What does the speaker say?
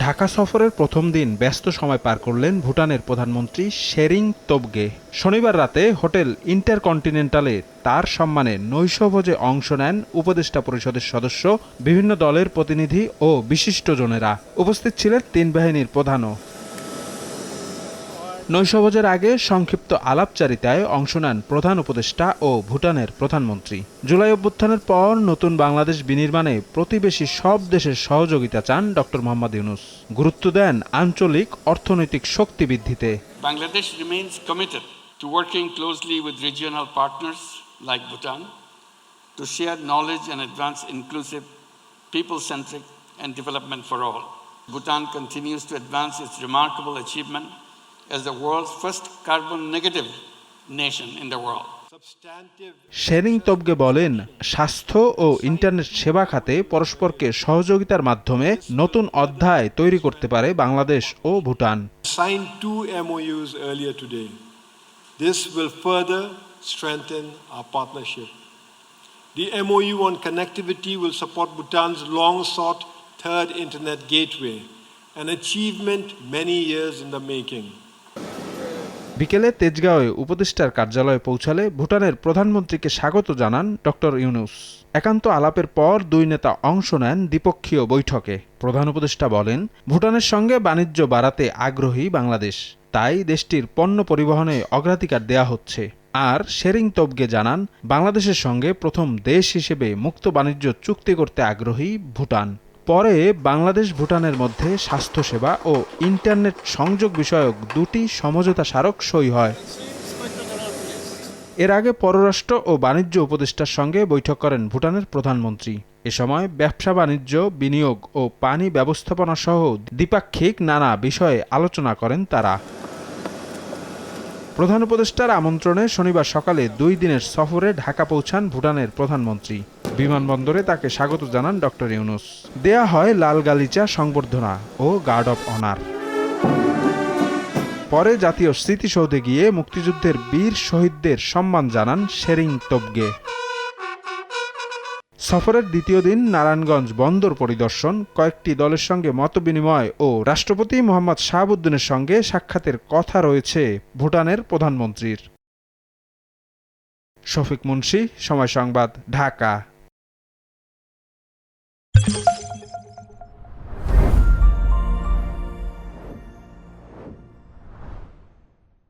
ঢাকা সফরের প্রথম দিন ব্যস্ত সময় পার করলেন ভুটানের প্রধানমন্ত্রী শেরিং তোবগে। শনিবার রাতে হোটেল ইন্টারকন্টিনেন্টালে তার সম্মানে নৈশভোজে অংশ নেন উপদেষ্টা পরিষদের সদস্য, বিভিন্ন দলের প্রতিনিধি ও বিশিষ্টজনেরা। উপস্থিত ছিলেন তিন বাহিনীর প্রধানও। নৈশভোজের আগে সংক্ষিপ্ত আলাপচারিতায় অংশ নেন প্রধান উপদেষ্টা ও ভুটানের প্রধানমন্ত্রী। জুলাই অভ্যুত্থানের পর নতুন বাংলাদেশ বিনির্মাণে প্রতিবেশী সব দেশের সহযোগিতা চান ড. মোহাম্মদ ইউনুস। গুরুত্ব দেন আঞ্চলিক অর্থনৈতিক শক্তি বৃদ্ধিতে। Bangladesh remains committed to working closely with regional partners like Bhutan to share knowledge and advance inclusive people centric and development for all Bhutan continues to advance its remarkable achievement as the world's first carbon negative nation in the world. Tshering Tobgay বলেন স্বাস্থ্য ও internet সেবা খাতে পরস্পরকে সহযোগিতার মাধ্যমে নতুন অধ্যায় তৈরি করতে পারে বাংলাদেশ ও Bhutan. Internet gateway an achievement many years in making বিকেলে তেজগাঁওয়ে উপদেষ্টার কার্যালয়ে পৌঁছালে ভুটানের প্রধানমন্ত্রীকে স্বাগত জানান ডক্টর ইউনুস। একান্ত আলাপের পর দুই নেতা অংশ নেন দ্বিপক্ষীয় বৈঠকে। প্রধান উপদেষ্টা বলেন, ভুটানের সঙ্গে বাণিজ্য বাড়াতে আগ্রহী বাংলাদেশ। তাই দেশটির পণ্য পরিবহনে অগ্রাধিকার দেয়া হচ্ছে। আর শেরিং তোবগে জানান, বাংলাদেশের সঙ্গে প্রথম দেশ হিসেবে মুক্ত বাণিজ্য চুক্তি করতে আগ্রহী ভুটান। পরে বাংলাদেশ ভুটানের মধ্যে স্বাস্থ্যসেবা ও ইন্টারনেট সংযোগ বিষয়ক দুটি সমঝোতা স্মারক সই হয়। এর আগে পররাষ্ট্র ও বাণিজ্য উপদেষ্টার সঙ্গে বৈঠক করেন ভুটানের প্রধানমন্ত্রী। এ সময় ব্যবসা বাণিজ্য, বিনিয়োগ ও পানি ব্যবস্থাপনা সহ দ্বিপাক্ষিক নানা বিষয়ে আলোচনা করেন তারা। প্রধান উপদেষ্টার আমন্ত্রণে শনিবার সকালে দুই দিনের সফরে ঢাকা পৌঁছান ভুটানের প্রধানমন্ত্রী। বিমানবন্দরে তাকে স্বাগত জানান ডক্টর ইউনুস। দেয়া হয় লাল গালিচা সংবর্ধনা ও গার্ড অব অনার। পরে জাতীয় স্মৃতিসৌধে গিয়ে মুক্তিযুদ্ধের বীর শহীদদের সম্মান জানান শেরিং তোবগে সফরের দ্বিতীয় দিন নারায়ণগঞ্জ বন্দর পরিদর্শন। কয়েকটি দলের সঙ্গে মতবিনিময় ও রাষ্ট্রপতি মোহাম্মদ শাহাবুদ্দিনের সঙ্গে সাক্ষাতের কথা রয়েছে ভুটানের প্রধানমন্ত্রীর। শফিক মুন্সি, সময় সংবাদ, ঢাকা।